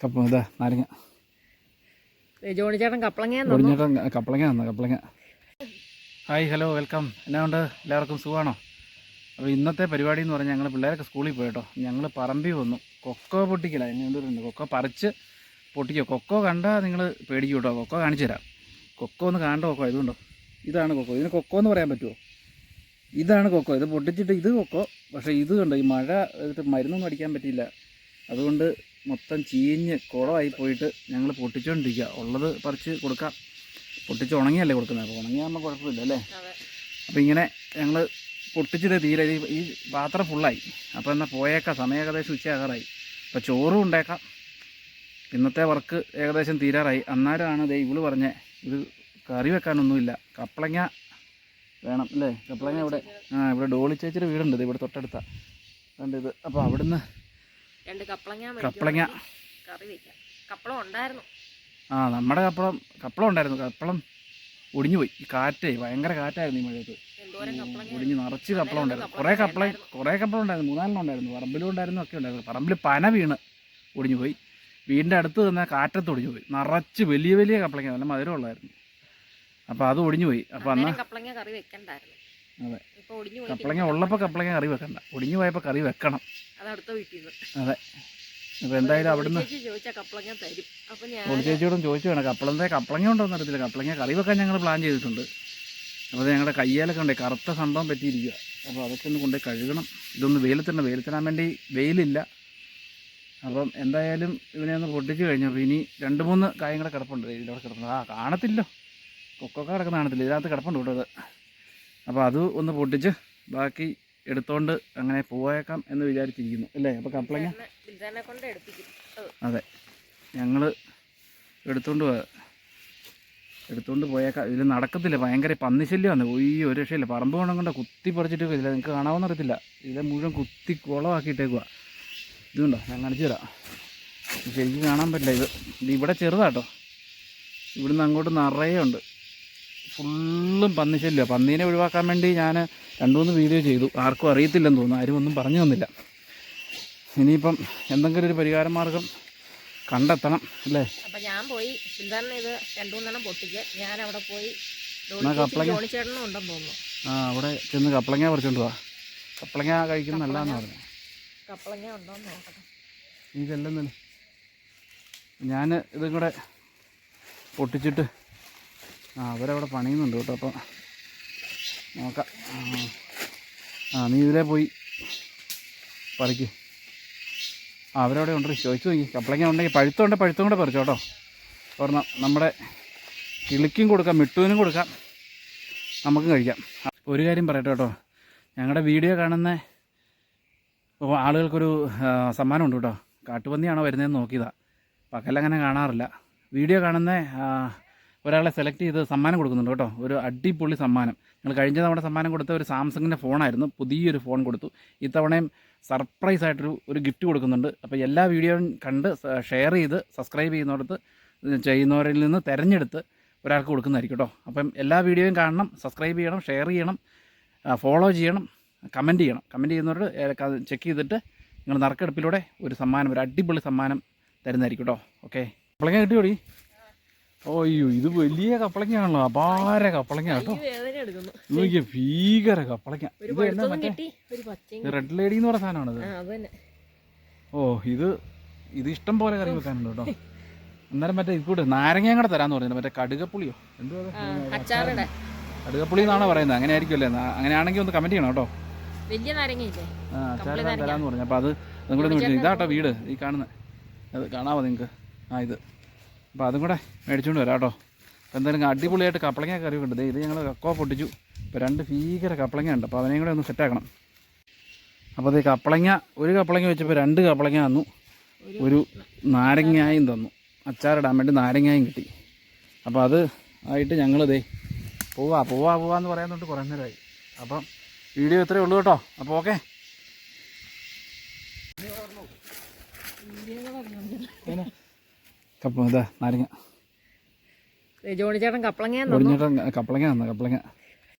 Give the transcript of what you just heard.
കപ്പ ഇതാ നാരങ്ങ. ജോണി ചേട്ടൻ കപ്പളങ്ങ ഒടിഞ്ഞിട്ട് കപ്പളങ്ങ തന്ന കപ്പളങ്ങ ഹായ് ഹലോ വെൽക്കം. എന്നാ ഉണ്ട്? എല്ലാവർക്കും സുഖമാണോ അപ്പോൾ ഇന്നത്തെ പരിപാടി എന്ന് പറഞ്ഞാൽ ഞങ്ങൾ പിള്ളേരൊക്കെ സ്കൂളിൽ പോയി കേട്ടോ. ഞങ്ങൾ പറമ്പിൽ വന്നു. കൊക്കോ പൊട്ടിക്കല. എന്നുണ്ട് കൊക്കോ പറിച്ച് പൊട്ടിക്കോ. കൊക്കോ കണ്ടാൽ നിങ്ങൾ പേടിക്കൂട്ടോ കേട്ടോ. കൊക്കോ കാണിച്ചു തരാം. കൊക്കോ ഒന്ന് കാണണ്ട കൊക്കോ ഇതുണ്ടോ? ഇതാണ് കൊക്കോ. ഇതിന് കൊക്കോ എന്ന് പറയാൻ പറ്റുമോ ഇതാണ് കൊക്കോ. ഇത് പൊട്ടിച്ചിട്ട് ഇത് കൊക്കോ. പക്ഷേ ഇത് കണ്ടോ ഈ മഴ മരുന്നൊന്നും അടിക്കാൻ പറ്റിയില്ല. അതുകൊണ്ട് മൊത്തം ചീഞ്ഞ് കുളമായി പോയിട്ട് ഞങ്ങൾ പൊട്ടിച്ചുകൊണ്ടിരിക്കുക ഉള്ളത് പറിച്ച് കൊടുക്കാം. പൊട്ടിച്ച് ഉണങ്ങിയല്ലേ കൊടുക്കുന്നത്? അപ്പോൾ ഉണങ്ങിയാകുമ്പോൾ കുഴപ്പമില്ല അല്ലേ? അപ്പോൾ ഇങ്ങനെ ഞങ്ങൾ പൊട്ടിച്ചിട്ട് തീരെ ഈ- ഈ പാത്രം ഫുള്ളായി അപ്പോൾ എന്നാൽ പോയേക്കാം. സമയം ഏകദേശം ഉച്ചയാകാറായി. അപ്പോൾ ചോറും ഉണ്ടാക്കാം. ഇന്നത്തെ വർക്ക് ഏകദേശം തീരാറായി. അന്നേരമാണ് ദേ ഇവൾ പറഞ്ഞ ഇത് കറി വെക്കാനൊന്നുമില്ല. കപ്പളങ്ങ വേണം അല്ലേ? കപ്പളങ്ങ ഇവിടെ. ആ ഇവിടെ ഡോളി ചേച്ചിയുടെ വീടുണ്ട്. ഇവിടെ തൊട്ടടുത്ത. അതുകൊണ്ട് ഇത്. അപ്പോൾ അവിടുന്ന് രണ്ട് കപ്പളങ്ങ കപ്പളങ്ങ കറി വെക്കാം. കപ്പളം ഉണ്ടായിരുന്നു. ആ നമ്മുടെ കപ്പളം കപ്പളം ഉണ്ടായിരുന്നു. കപ്പളം ഒടിഞ്ഞു പോയി. ഈ കാറ്റേ ഭയങ്കര കാറ്റായിരുന്നു ഈ മഴയത്ത്. ഒടിഞ്ഞ് നിറച്ച് കപ്പളം ഉണ്ടായിരുന്നു. കുറേ കപ്പളം കുറേ കപ്പളം ഉണ്ടായിരുന്നു. മൂന്നാലെണ്ണം ഉണ്ടായിരുന്നു. പറമ്പിലും ഉണ്ടായിരുന്നു ഒക്കെ ഉണ്ടായിരുന്നു. പറമ്പിൽ പന വീണ് ഒടിഞ്ഞു പോയി. വീടിന്റെ അടുത്ത് തന്നെ കാറ്റത്ത് ഒടിഞ്ഞു പോയി. നിറച്ച് വലിയ വലിയ കപ്പളങ്ങ നല്ല മധുരമുള്ളായിരുന്നു അപ്പോൾ അത് ഒടിഞ്ഞു പോയി അപ്പോൾ അന്ന് കപ്പളങ്ങ കറി വെക്കണ്ടായിരുന്നു. അതെ. കപ്പളങ്ങ ഉള്ളപ്പോൾ കപ്പളങ്ങ കറി വെക്കണ്ട. ഒടിഞ്ഞു പോയപ്പോൾ കറി വെക്കണം. അത് അടുത്ത വീട്ടിൽ നിന്ന്. അതെ. അപ്പോൾ എന്തായാലും അവിടുന്ന് അപ്പൊ ചേച്ചിയോടും ചോദിച്ചു വേണം. കപ്പളത്തെ കപ്പളങ്ങ ഉണ്ടോന്ന് അറിയത്തില്ല. കപ്പളങ്ങ കറി വെക്കാൻ ഞങ്ങൾ പ്ലാൻ ചെയ്തിട്ടുണ്ട്. അപ്പോൾ ഞങ്ങളുടെ കയ്യാലൊക്കെ ഉണ്ട്. കറുത്ത സംഭവം പറ്റിയിരിക്കുക അപ്പോൾ അതൊക്കെ ഒന്ന് കൊണ്ടുപോയി കഴുകണം. ഇതൊന്ന് വെയിലത്തിണ്ട് വെയിലത്തിടാൻ വേണ്ടി വെയിലില്ല. അപ്പം എന്തായാലും ഇവനെ ഒന്ന് പൊട്ടിച്ച് കഴിഞ്ഞപ്പോൾ ഇനി രണ്ട് മൂന്ന് കൂടെ കിടപ്പുണ്ട്. ദേ കിടപ്പുണ്ട്. ആ കാണത്തില്ലോ. കൊക്കൊക്കെ കിടക്കുന്ന കാണത്തില്ല. ഇതിനകത്ത് കിടപ്പുണ്ട് കേട്ടോ അത് അപ്പോൾ അത് ഒന്ന് പൊട്ടിച്ച് ബാക്കി എടുത്തോണ്ട് അങ്ങനെ പോയേക്കാം എന്ന് വിചാരിച്ചിരിക്കുന്നു. അല്ലേ? അപ്പോൾ കപ്പളങ്ങ അതെ. ഞങ്ങൾ എടുത്തോണ്ട് പോയ എടുത്തോണ്ട് പോയേക്കാം. ഇതിൽ നടക്കത്തില്ല. ഭയങ്കര പന്നിശല്യമാണ്. ഈ ഒരു രക്ഷയില്ല. പറമ്പ് വേണം കൊണ്ട് കുത്തി പറിച്ചിട്ട് ഇല്ല നിങ്ങൾക്ക് കാണാമെന്ന് അറിയത്തില്ല ഇതിലെ മുഴുവൻ കുത്തി കുളമാക്കിയിട്ടേക്കുക ഇതുണ്ടോ ഞാൻ കാണിച്ചു തരാം. ശരിക്കും കാണാൻ പറ്റില്ല ഇത്. ഇത് ഇവിടെ ചെറുതാട്ടോ. ഇവിടുന്ന് അങ്ങോട്ട് നിറയെ ഉണ്ട്. ഫുള്ളും പന്നി പന്നിശല്യമാണ് പന്നീനെ ഒഴിവാക്കാൻ വേണ്ടി ഞാൻ രണ്ട് മൂന്ന് വീഡിയോ ചെയ്തു. ആർക്കും അറിയത്തില്ലെന്ന് തോന്നുന്നു. ആരും ഒന്നും പറഞ്ഞു തന്നില്ല. ഇനിയിപ്പം എന്തെങ്കിലും ഒരു പരിഹാര മാർഗം കണ്ടെത്തണം അല്ലേ? അപ്പൊ ഞാൻ പോയി ഇത് രണ്ടു മൂന്നെണ്ണം പൊട്ടിക്ക് ഞാൻ അവിടെ പോയി ഉണ്ടെന്ന് തോന്നുന്നു. ആ അവിടെ ചെന്ന് കപ്പളങ്ങ പറിച്ചോണ്ട് പോവാ കപ്പളങ്ങ കഴിക്കുന്ന നല്ലതാന്ന് പറഞ്ഞു. കപ്പളങ്ങ ഉണ്ടോന്ന് നോക്കട്ടെ. ചെല്ലുന്നില്ല ഞാൻ ഇതും കൂടെ പൊട്ടിച്ചിട്ട് ആ അവരവിടെ പണിയുന്നുണ്ട് കേട്ടോ അപ്പം നോക്കാം. ആ. നീ ഇതിലേ പോയി പറിക്ക്. ആ അവരവിടെ ഉണ്ട് ചോദിച്ചു നോക്കി. കപ്പളങ്ങ ഉണ്ടെങ്കിൽ പഴുത്തമുണ്ട് പഴുത്തും കൂടെ പറിച്ചോ കേട്ടോ. ഒരെണ്ണം നമ്മുടെ കിളിക്കും കൊടുക്കാം മിട്ടുവിനും കൊടുക്കാം. നമുക്കും കഴിക്കാം. ഒരു കാര്യം പറയട്ടെ കേട്ടോ. ഞങ്ങളുടെ വീഡിയോ കാണുന്ന ആളുകൾക്കൊരു സമ്മാനമുണ്ട് കേട്ടോ. കാട്ടുപന്നിയാണോ വരുന്നതെന്ന് നോക്കിയതാണ് പകലങ്ങനെ കാണാറില്ല. വീഡിയോ കാണുന്ന ഒരാളെ സെലക്ട് ചെയ്ത് സമ്മാനം കൊടുക്കുന്നുണ്ട് കേട്ടോ. ഒരു അടിപൊളി സമ്മാനം. ഞങ്ങൾ കഴിഞ്ഞ തവണ സമ്മാനം കൊടുത്ത ഒരു സാംസങ്ങിന്റെ ഫോണായിരുന്നു പുതിയൊരു ഫോൺ കൊടുത്തു. ഇത്തവണയും സർപ്രൈസ് ആയിട്ടൊരു ഒരു ഗിഫ്റ്റ് കൊടുക്കുന്നുണ്ട്. അപ്പോൾ എല്ലാ വീഡിയോയും കണ്ട് ഷെയർ ചെയ്ത് സബ്സ്ക്രൈബ് ചെയ്യുന്നിടത്ത് ചെയ്യുന്നവരിൽ നിന്ന് തിരഞ്ഞെടുത്ത് ഒരാൾക്ക് കൊടുക്കുന്നതായിരിക്കും കേട്ടോ. അപ്പം എല്ലാ വീഡിയോയും കാണണം സബ്സ്ക്രൈബ് ചെയ്യണം ഷെയർ ചെയ്യണം ഫോളോ ചെയ്യണം കമന്റ് ചെയ്യണം. കമന്റ് ചെയ്യുന്നവരോട് ചെക്ക് ചെയ്തിട്ട് നിങ്ങൾ നറുക്കെടുപ്പിലൂടെ ഒരു സമ്മാനം ഒരു അടിപൊളി സമ്മാനം തരുന്നതായിരിക്കും കേട്ടോ. ഓക്കെ കപ്പളങ്ങ കിട്ടിയോടി? അയ്യോ ഇത് വലിയ കപ്പളങ്ങയാണല്ലോ. അപാര കപ്പളങ്ങ കേട്ടോ. നോക്കിയ ഭീകര കപ്പളങ്ങ. ഇത് എന്നാ മറ്റേ റെഡ് ലേഡി എന്ന് പറഞ്ഞ സാധനമാണ് ആ ഓ ഇത് ഇത് ഇഷ്ടം പോലെ കറി വെക്കാനുണ്ട് കേട്ടോ. അന്നേരം മറ്റേ ഇത് കൂടെ നാരങ്ങ കൂടെ തരാന്ന് പറഞ്ഞില്ല മറ്റേ കടുകപ്പുളിയോ? എന്തോ അത്? ആ, കടുകപ്പുളി എന്നാണോ പറയുന്നത്? അങ്ങനെ ആയിരിക്കുമല്ലേ അങ്ങനെയാണെങ്കിൽ ഒന്ന് കമന്റ് ചെയ്യണം കേട്ടോ. വലിയ നാരങ്ങയില്ലേ? ആ നാരങ്ങ. പറഞ്ഞു. അപ്പോൾ അത് ഒന്ന് ഇതാട്ടോ വീട് ഈ കാണുന്നത് അത് കാണാമോ നിങ്ങൾക്ക്? ആ ഇത്. അപ്പോൾ അതും കൂടെ മേടിച്ചുകൊണ്ട് വരാം കേട്ടോ. അപ്പോൾ എന്തായാലും അടിപൊളിയായിട്ട് കപ്പളങ്ങ കറി ഉണ്ട്. ഇത് ഞങ്ങൾ കക്കോ പൊട്ടിച്ചു. ഇപ്പോൾ രണ്ട് ഭീകര കപ്പളങ്ങ ഉണ്ട്. അപ്പോൾ അതിനെയും കൂടെ ഒന്ന് സെറ്റാക്കണം അപ്പോൾ അത് കപ്പളങ്ങ ഒരു കപ്പളങ്ങ വെച്ചപ്പോൾ രണ്ട് കപ്പളങ്ങ തന്നു. ഒരു നാരങ്ങായും തന്നു. അച്ചാറിടാൻ വേണ്ടി നാരങ്ങായും കിട്ടി. അപ്പോൾ അത് ആയിട്ട് ഞങ്ങൾ ദേ പോവാ പോവാ പോവാന്ന് പറയുന്നുണ്ട് കുറേ നേരമായി. അപ്പം വീഡിയോ ഇത്രയേ ഉള്ളൂ കേട്ടോ. അപ്പോൾ ഓക്കെ. കപ്പ ഇതാ നാരങ്ങ. ജോണി ചേട്ടൻ കപ്പളങ്ങ കപ്പളങ്ങ തന്ന കപ്പളങ്ങ.